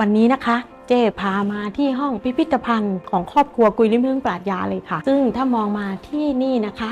วันนี้นะคะเจพามาที่ห้องพิพิธภัณฑ์ของครอบครัวกุยลิมเพิงปราดยาเลยค่ะ ซึ่งถ้ามองมาที่นี่นะคะ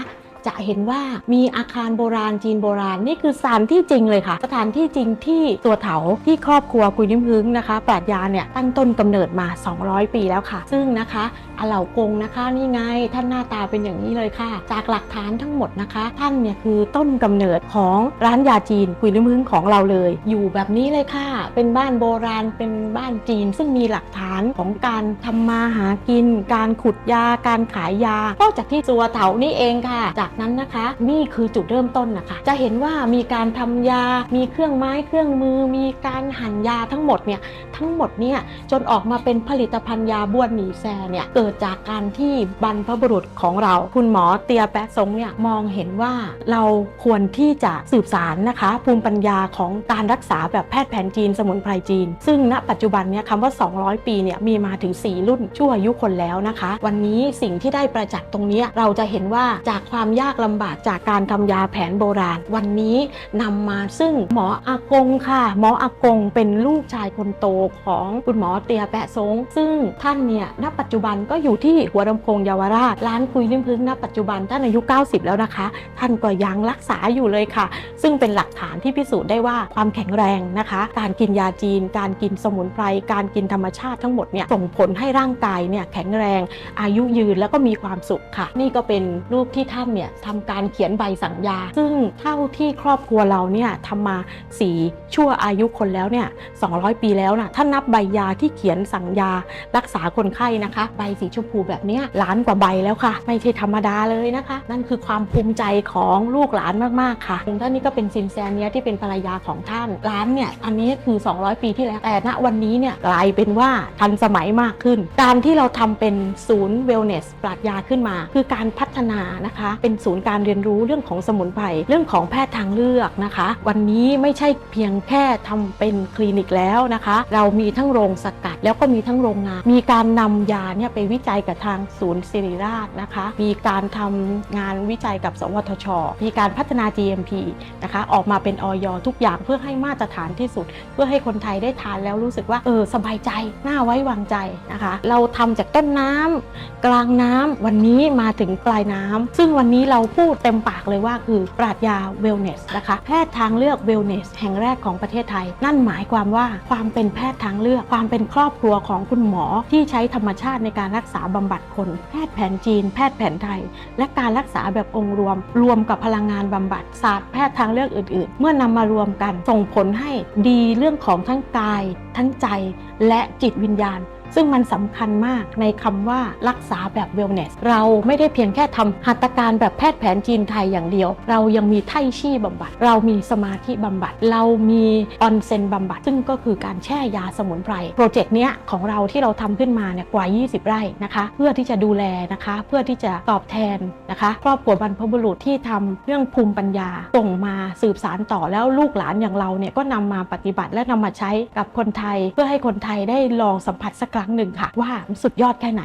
จะเห็นว่ามีอาคารโบราณจีนโบราณนี่คือสถานที่จริงเลยค่ะ สถานที่จริงที่ตัวเถาที่ครอบครัวกุยลิมพึ่งนะคะปราดยาเนี่ยตั้งต้นกำเนิดมา 200 ปีแล้วค่ะ ซึ่งนะคะอาเหล่ากงนะคะนี่ไงท่านหน้าตาเป็นอย่างนี้เลยค่ะ จากหลักฐานทั้งหมดนะคะ ท่านเนี่ยคือต้นกำเนิดของร้านยาจีนกุยลิมพึ่งของเราเลย อยู่แบบนี้เลยค่ะ เป็นบ้านโบราณเป็นบ้านจีน ซึ่งมีหลักฐานของการทำมาหากิน การขุดยาการขายยาก็จากที่ตัวเถานี่เองค่ะ จากนั้นนะคะ นี่คือจุดเริ่มต้นนะคะ จะเห็นว่ามีการทำยา มีเครื่องไม้เครื่องมือ มีการหั่นยาทั้งหมดเนี่ยทั้งหมดเนี่ยจนออกมาเป็นผลิตภัณฑ์ยาบ้วนหนีแซเนี่ยเกิดจากการที่บรรพบุรุษของเรา คุณหมอเตียแป๊ะซงเนี่ยมองเห็นว่าเราควรที่จะสืบสารนะคะ ภูมิปัญญาของการรักษาแบบแพทย์แผนจีนสมุนไพรจีน ซึ่งณปัจจุบันเนี่ยคำว่า 200 ปีเนี่ยมีมาถึง 4 รุ่นชั่วอายุคนแล้วนะคะ วันนี้สิ่งที่ได้ประจักษ์ตรงนี้เราจะเห็นว่าจากความยากลำบากจากการทำยาแผนโบราณ วันนี้นำมาซึ่งหมออากงค่ะ หมออากงเป็นลูกชายคนโตของคุณหมอเตียแปะซงซึ่งท่านเนี่ยณปัจจุบันก็อยู่ที่หัวลำโพงเยาวราชร้านคุยลิ้มพึ่งณปัจจุบันท่านอายุ 90 แล้วนะคะ ท่านก็ยังรักษาอยู่เลยค่ะ ซึ่งเป็นหลักฐานที่พิสูจน์ได้ว่าความแข็งแรงนะคะ การกินยาจีน การกินสมุนไพรการกินธรรมชาติทั้งหมดเนี่ยส่งผลให้ร่างกายเนี่ยแข็งแรงอายุยืนแล้วก็มีความสุขค่ะ นี่ก็เป็นรูปที่ท่านเนี่ยทำการเขียนใบสั่งยาซึ่งเท่าที่ครอบครัวเราเนี่ยทำมาสีชั่วอายุคนแล้วเนี่ย200 ปีแล้วนะถ้านับใบยาที่เขียนสั่งยารักษาคนไข้นะคะ ใบสีชมพูแบบเนี้ยล้านกว่าใบแล้วค่ะ ไม่ใช่ธรรมดาเลยนะคะ นั่นคือความภูมิใจของลูกหลานมากๆค่ะท่านนี้ก็เป็นซินแซนเนียที่เป็นภรรยาของท่านร้านเนี่ยอันนี้คือ 200 ปีที่แล้วแต่ณวันนี้เนี่ยกลายเป็นว่าทันสมัยมากขึ้น การที่เราทำเป็นศูนย์เวลเนสปราดยาขึ้นมา คือการพัฒนานะคะเป็นศูนย์การเรียนรู้เรื่องของสมุนไพรเรื่องของแพทย์ทางเลือกนะคะ วันนี้ไม่ใช่เพียงแค่ทำเป็นคลินิกแล้วนะคะ เรามีทั้งโรงสกัดแล้วก็มีทั้งโรงงาน มีการนำยาเนี่ยไปวิจัยกับทางศูนย์ศิริราชนะคะ มีการทำงานวิจัยกับ สวทช มีการพัฒนา GMP นะคะออกมาเป็นออยทุกอย่างเพื่อให้มาตรฐานที่สุด เพื่อให้คนไทยได้ทานแล้วรู้สึกว่าเออสบายใจน่าไว้วางใจนะคะ เราทำจากต้นน้ำกลางน้ำวันนี้มาถึงปลายน้ำซึ่งวันนี้เราพูดเต็มปากเลยว่าคือปราดยาเวลเนสนะคะ แพทย์ทางเลือกเวลเนสแห่งแรกของประเทศไทย นั่นหมายความว่าความเป็นแพทย์ทางเลือก ความเป็นครอบครัวของคุณหมอที่ใช้ธรรมชาติในการรักษาบำบัดคน แพทย์แผนจีน แพทย์แผนไทย และการรักษาแบบองค์รวม รวมกับพลังงานบำบัดศาสตร์แพทย์ทางเลือกอื่น ๆ เมื่อนำมารวมกันส่งผลให้ดีเรื่องของทั้งกาย ทั้งใจและจิตวิญญาณ ซึ่งมันสำคัญมากในคำว่ารักษาแบบเวลเนส เราไม่ได้เพียงแค่ทำหัตถการแบบแพทย์แผนจีนไทยอย่างเดียว เรายังมีไทชี่บำบัด เรามีสมาธิบำบัด เรามีออนเซนบำบัด ซึ่งก็คือการแช่ยาสมุนไพร โปรเจกต์เนี้ยของเราที่เราทำขึ้นมาเนี่ยกว่า 20 ไร่นะคะ เพื่อที่จะดูแลนะคะ เพื่อที่จะตอบแทนนะคะ ครอบครัวบรรพบุรุษที่ทำเรื่องภูมิปัญญาส่งมาสืบสารต่อแล้วลูกหลานอย่างเราเนี่ยก็นำมาปฏิบัติและนำมาใช้กับคนไทย เพื่อให้คนไทยได้ลองสัมผัสสักครั้งหนึ่งค่ะ ว่ามันสุดยอดแค่ไหน